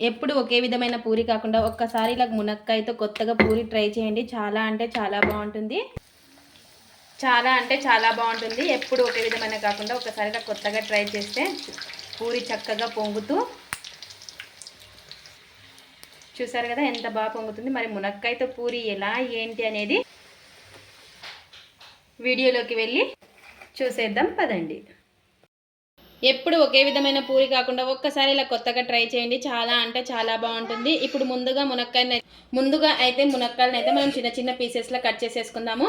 ఎప్పుడు ఒకే విధమైన పూరి కాకుండా ఒక్కసారి ఇలా మునక్కాయతో కొత్తగా పూరి ట్రై చేయండి. చాలా అంటే చాలా బాగుంటుంది. చాలా అంటే చాలా బాగుంటుంది. ఎప్పుడు ఒకే విధమైన కాకుండా ఒకసారి ఇలా కొత్తగా ట్రై చేస్తే పూరి చక్కగా పొంగుతూ చూసారు కదా ఎంత బాగా పొంగుతుంది. మరి మునక్కాయతో పూరి ఎలా ఏంటి అనేది వీడియోలోకి వెళ్ళి చూసేద్దాం. పదండి. ఎప్పుడు ఒకే విధమైన పూరి కాకుండా ఒక్కసారి ఇలా కొత్తగా ట్రై చేయండి. చాలా అంటే చాలా బాగుంటుంది. ఇప్పుడు ముందుగా మునక్కాయని ముందుగా అయితే మునక్కాయలను అయితే మనం చిన్న చిన్న పీసెస్లో కట్ చేసేసుకుందాము.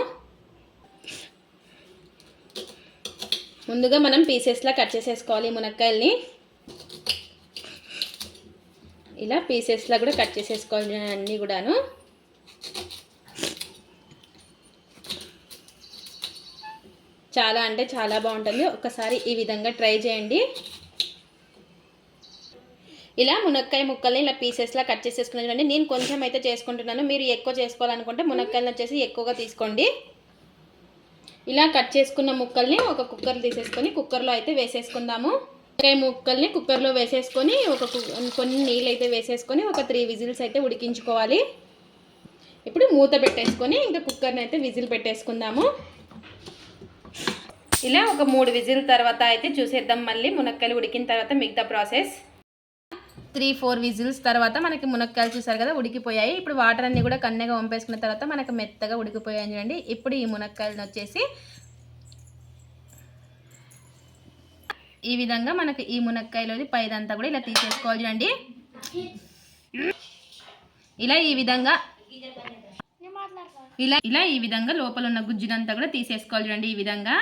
ముందుగా మనం పీసెస్లా కట్ చేసేసుకోవాలి మునక్కాయల్ని. ఇలా పీసెస్లా కూడా కట్ చేసేసుకోవాలి అన్నీ కూడాను. చాలా అంటే చాలా బాగుంటుంది. ఒకసారి ఈ విధంగా ట్రై చేయండి. ఇలా మునక్కాయ ముక్కల్ని ఇలా పీసెస్లా కట్ చేసేసుకున్నాను చూడండి. నేను కొంచెం అయితే చేసుకుంటున్నాను. మీరు ఎక్కువ చేసుకోవాలనుకుంటే మునక్కాయలను వచ్చేసి ఎక్కువగా తీసుకోండి. ఇలా కట్ చేసుకున్న ముక్కల్ని ఒక కుక్కర్ తీసేసుకొని కుక్కర్లో అయితే వేసేసుకుందాము. మునక్కాయ ముక్కల్ని కుక్కర్లో వేసేసుకొని ఒక కొన్ని నీళ్ళు అయితే వేసేసుకొని ఒక త్రీ విజిల్స్ అయితే ఉడికించుకోవాలి. ఇప్పుడు మూత పెట్టేసుకొని ఇంకా కుక్కర్ని అయితే విజిల్ పెట్టేసుకుందాము. ఇలా ఒక మూడు విజిల్ తర్వాత అయితే చూసేద్దాం మళ్ళీ. మునక్కాయలు ఉడికిన తర్వాత మిగతా ప్రాసెస్. త్రీ ఫోర్ విజిల్స్ తర్వాత మనకి మునక్కాయలు చూసారు కదా ఉడికిపోయాయి. ఇప్పుడు వాటర్ అన్నీ కూడా కన్నెగా వంపేసుకున్న తర్వాత మనకి మెత్తగా ఉడికిపోయాయి చూడండి. ఇప్పుడు ఈ మునక్కాయలను వచ్చేసి ఈ విధంగా మనకి ఈ మునక్కాయలోది పైదంతా కూడా ఇలా తీసేసుకోవాలి చూడండి. ఇలా ఈ విధంగా ఇలా ఇలా ఈ విధంగా లోపల ఉన్న గుజ్జునంతా కూడా తీసేసుకోవాలి చూడండి ఈ విధంగా.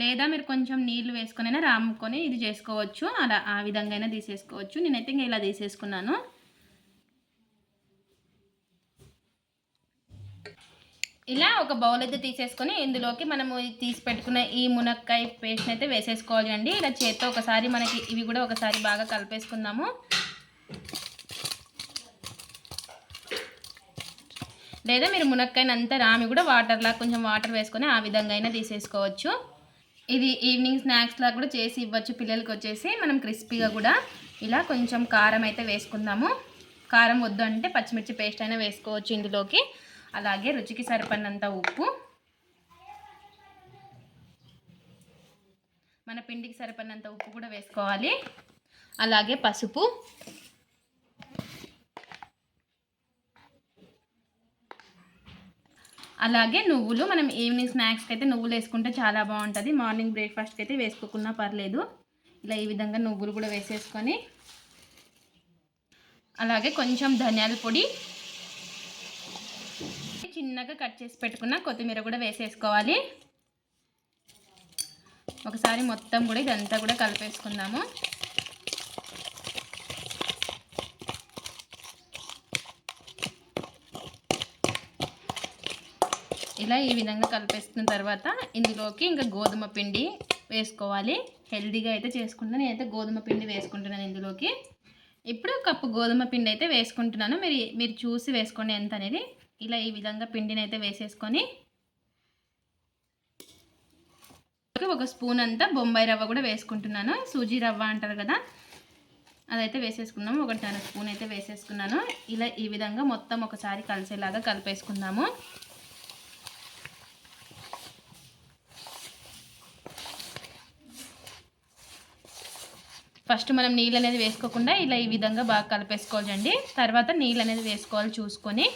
లేదా మీరు కొంచెం నీళ్ళు వేసుకొనైనా రాముకొని ఇది చేసుకోవచ్చు అలా ఆ విధంగా అయినా తీసేసుకోవచ్చు. నేనైతే ఇంకా ఇలా తీసేసుకున్నాను. ఇలా ఒక బౌల్ అయితే తీసేసుకొని ఇందులోకి మనము తీసి పెట్టుకున్న ఈ మునక్కాయ పేస్ట్ని అయితే వేసేసుకోవాలి అండి. ఇలా చేత్తో ఒకసారి మనకి ఇవి కూడా ఒకసారి బాగా కలిపేసుకుందాము. లేదా మీరు మునక్కాయని అంతా రామి కూడా వాటర్లా కొంచెం వాటర్ వేసుకొని ఆ విధంగా అయినా తీసేసుకోవచ్చు. ఇది ఈవినింగ్ స్నాక్స్లా కూడా చేసి ఇవ్వచ్చు. పిల్లలకి వచ్చేసి మనం క్రిస్పీగా కూడా ఇలా కొంచెం కారం అయితే వేసుకుందాము. కారం వద్దు అంటే పచ్చిమిర్చి పేస్ట్ అయినా వేసుకోవచ్చు ఇందులోకి. అలాగే రుచికి సరిపడినంత ఉప్పు. మన పిండికి సరిపడినంత ఉప్పు కూడా వేసుకోవాలి. అలాగే పసుపు. అలాగే నువ్వులు మనం ఈవినింగ్ స్నాక్స్కి అయితే నువ్వులు వేసుకుంటే చాలా బాగుంటుంది. మార్నింగ్ బ్రేక్ఫాస్ట్కి అయితే వేసుకోకుండా పర్లేదు. ఇలా ఈ విధంగా నువ్వులు కూడా వేసేసుకొని అలాగే కొంచెం ధనియాల పొడి చిన్నగా కట్ చేసి పెట్టుకున్న కొత్తిమీర కూడా వేసేసుకోవాలి. ఒకసారి మొత్తం కూడా ఇదంతా కూడా కలిపేసుకుందాము. ఇలా ఈ విధంగా కలిపేసుకున్న తర్వాత ఇందులోకి ఇంకా గోధుమ పిండి వేసుకోవాలి. హెల్దీగా అయితే చేసుకుంటాను నేనైతే గోధుమ పిండి వేసుకుంటున్నాను ఇందులోకి. ఇప్పుడు కప్పు గోధుమ పిండి అయితే వేసుకుంటున్నాను. మీరు మీరు చూసి వేసుకోండి ఎంత అనేది. ఇలా ఈ విధంగా పిండిని అయితే వేసేసుకొని ఒక స్పూన్ అంతా బొంబాయి రవ్వ కూడా వేసుకుంటున్నాను. సూజీ రవ్వ అంటారు కదా అదైతే వేసేసుకున్నాము ఒకటిన్నర స్పూన్ అయితే వేసేసుకున్నాను. ఇలా ఈ విధంగా మొత్తం ఒకసారి కలిసేలాగా కలిపేసుకుందాము. ఫస్ట్ మనం నీళ్ళు అనేది వేసుకోకుండా ఇలా ఈ విధంగా బాగా కలిపేసుకోవాలండి. తర్వాత నీళ్ళు అనేది వేసుకోవాలి చూసుకొని.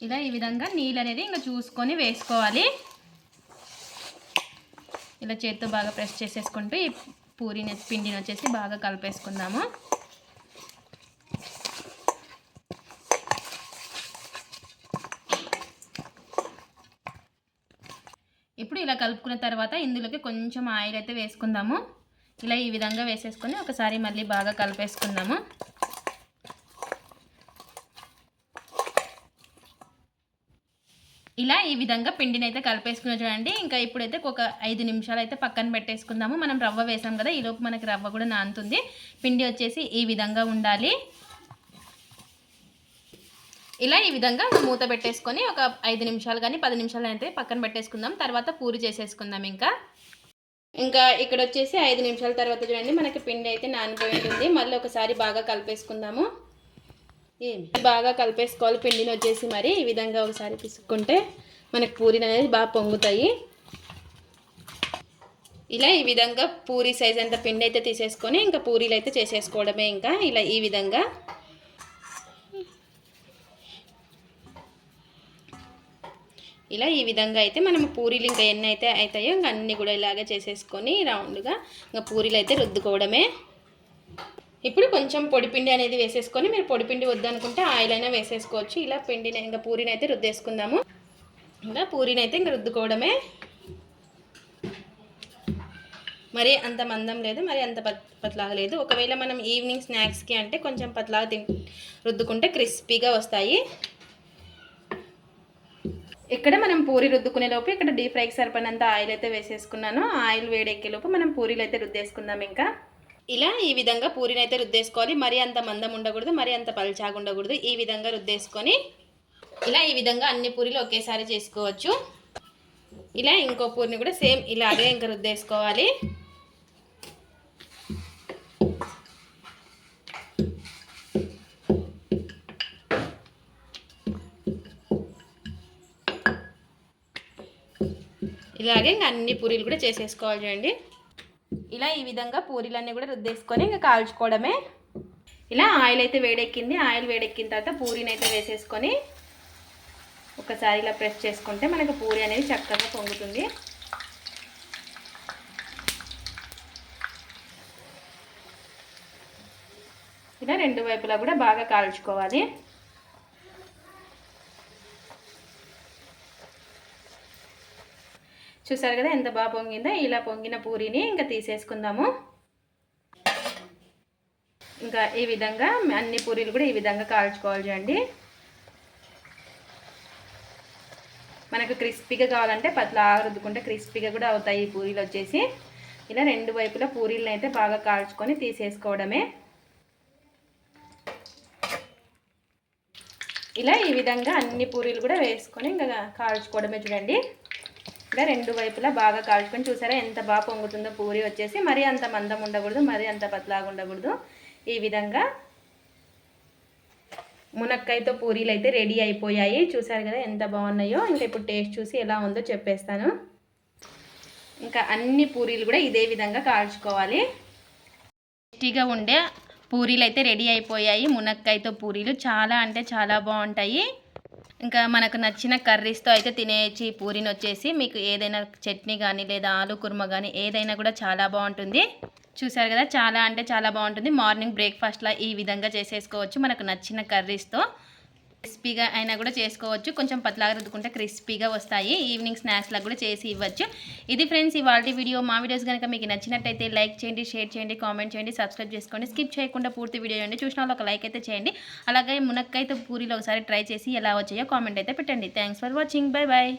ఇలా ఈ విధంగా నీళ్ళు అనేది ఇంకా చూసుకొని వేసుకోవాలి. ఇలా చేత్తో బాగా ప్రెస్ చేసేసుకుంటూ ఈ పూరిని పిండిని వచ్చేసి బాగా కలిపేసుకుందాము. ఇప్పుడు ఇలా కలుపుకున్న తర్వాత ఇందులోకి కొంచెం ఆయిల్ అయితే వేసుకుందాము. ఇలా ఈ విధంగా వేసేసుకొని ఒకసారి మళ్ళీ బాగా కలిపేసుకుందాము. ఇలా ఈ విధంగా పిండిని అయితే కలిపేసుకుని చూడండి. ఇంకా ఇప్పుడైతే ఒక ఐదు నిమిషాలు అయితే పక్కన పెట్టేసుకుందాము. మనం రవ్వ వేసాం కదా ఈలోపు మనకి రవ్వ కూడా నానుతుంది. పిండి వచ్చేసి ఈ విధంగా ఉండాలి. ఇలా ఈ విధంగా మూత పెట్టేసుకొని ఒక ఐదు నిమిషాలు కానీ పది నిమిషాలు అయితే పక్కన పెట్టేసుకుందాం. తర్వాత పూరి చేసేసుకుందాం ఇంకా. ఇంకా ఇక్కడ వచ్చేసి ఐదు నిమిషాల తర్వాత చూడండి మనకి పిండి అయితే నానిపోయి ఉంటుంది మళ్ళీ ఒకసారి బాగా కలిపేసుకుందాము. ఏమి? బాగా కలిపేసుకోవాలి పిండిని వచ్చేసి మరి. ఈ విధంగా ఒకసారి పిసుక్కుంటే మనకి పూరీలు అనేది బాగా పొంగుతాయి. ఇలా ఈ విధంగా పూరి సైజ్ అంత పిండి అయితే తీసేసుకొని ఇంకా పూరీలు అయితే చేసేసుకోవడమే ఇంకా. ఇలా ఈ విధంగా ఇలా ఈ విధంగా అయితే మనం పూరీలు ఇంకా ఎన్ని అయితే అవుతాయో ఇంకా అన్నీ కూడా ఇలాగే చేసేసుకొని రౌండ్గా ఇంకా పూరీలు అయితే రుద్దుకోవడమే. ఇప్పుడు కొంచెం పొడిపిండి అనేది వేసేసుకొని మీరు పొడిపిండి వద్దనుకుంటే ఆయిల్ అయినా వేసేసుకోవచ్చు. ఇలా పిండిని ఇంకా పూరిని అయితే రుద్దేసుకుందాము. ఇలా పూరిని అయితే ఇంకా రుద్దుకోవడమే. మరి అంత మందం లేదు మరి అంత పత్ పతలాగా లేదు. ఒకవేళ మనం ఈవినింగ్ స్నాక్స్కి అంటే కొంచెం పతలాగా తిన్ రుద్దుకుంటే క్రిస్పీగా వస్తాయి. ఇక్కడ మనం పూరి రుద్దుకునే లోపు ఇక్కడ డీప్ ఫ్రైకి సరిపడినంత ఆయిల్ అయితే వేసేసుకున్నాను. ఆయిల్ వేడెక్కే లోపు మనం పూరీలు అయితే రుద్దేసుకుందాం ఇంకా. ఇలా ఈ విధంగా పూరిని అయితే రుద్దేసుకోవాలి. మరి అంత మందం ఉండకూడదు మరీ అంత పల్చాగా ఉండకూడదు. ఈ విధంగా రుద్దేసుకొని ఇలా ఈ విధంగా అన్ని పూరీలు ఒకేసారి చేసుకోవచ్చు. ఇలా ఇంకో పూరిని కూడా సేమ్ ఇలాగే ఇంకా రుద్దేసుకోవాలి. ఇలాగే ఇంకా అన్ని పూరీలు కూడా చేసేసుకోవాలి చూడండి. ఇలా ఈ విధంగా పూరీలన్నీ కూడా రుద్దేసుకొని ఇంకా కాల్చుకోవడమే. ఇలా ఆయిల్ అయితే వేడెక్కింది. ఆయిల్ వేడెక్కిన తర్వాత పూరీని అయితే వేసేసుకొని ఒకసారి ఇలా ప్రెస్ చేసుకుంటే మనకు పూరి అనేది చక్కగా పొంగుతుంది. ఇలా రెండు వైపులా కూడా బాగా కాల్చుకోవాలి. చూసారు కదా ఎంత బాగా పొంగిందో? ఇలా పొంగిన పూరిని ఇంకా తీసేసుకుందాము. ఇంకా ఈ విధంగా అన్ని పూరీలు కూడా ఈ విధంగా కాల్చుకోవాలి చూడండి. మనకు క్రిస్పీగా కావాలంటే పతలా రుద్దుకుంటే క్రిస్పీగా కూడా అవుతాయి ఈ పూరీలు వచ్చేసి. ఇలా రెండు వైపులా పూరీలను అయితే బాగా కాల్చుకొని తీసేసుకోవడమే. ఇలా ఈ విధంగా అన్ని పూరీలు కూడా వేసుకొని ఇంకా కాల్చుకోవడమే చూడండి. ఇలా రెండు వైపులా బాగా కాల్చుకొని చూసారా? ఎంత బాగా పొంగుతుందో పూరి వచ్చేసి మరీ అంత మందం ఉండకూడదు మరీ అంత పతలాగా ఉండకూడదు. ఈ విధంగా మునక్కాయతో పూరీలు అయితే రెడీ అయిపోయాయి. చూసారు కదా ఎంత బాగున్నాయో. ఇంకా ఇప్పుడు టేస్ట్ చూసి ఎలా ఉందో చెప్పేస్తాను. ఇంకా అన్ని పూరీలు కూడా ఇదే విధంగా కాల్చుకోవాలి. టేస్టీగా ఉండే పూరీలు అయితే రెడీ అయిపోయాయి మునక్కాయతో పూరీలు. చాలా అంటే చాలా బాగుంటాయి. ఇంకా మనకు నచ్చిన కర్రీస్తో అయితే తినేయచ్చు. ఈ పూరిని వచ్చేసి మీకు ఏదైనా చట్నీ కానీ లేదా ఆలు కుర్మ కానీ ఏదైనా కూడా చాలా బాగుంటుంది. చూసారు కదా చాలా అంటే చాలా బాగుంటుంది. మార్నింగ్ బ్రేక్ఫాస్ట్లో ఈ విధంగా చేసేసుకోవచ్చు. మనకు నచ్చిన కర్రీస్తో క్రిస్పీగా అయినా కూడా చేసుకోవచ్చు. కొంచెం పతలాగా రుద్దుకుంటే క్రిస్పీగా వస్తాయి. ఈవినింగ్ స్నాక్స్లా కూడా చేసి ఇవ్వచ్చు. ఇది ఫ్రెండ్స్ ఇవాళ వీడియో. మా వీడియోస్ కనుక మీకు నచ్చినట్టయితే లైక్ చేయండి షేర్ చేయండి కామెంట్ చేయండి సబ్స్క్రైబ్ చేసుకోండి. స్కిప్ చేయకుండా పూర్తి వీడియో చేయండి చూసిన వాళ్ళు ఒక లైక్ అయితే చేయండి. అలాగే మునక్కైతే పూరీలో ఒకసారి ట్రై చేసి ఎలా వచ్చాయో కామెంట్ అయితే పెట్టండి. Thanks for watching. Bye bye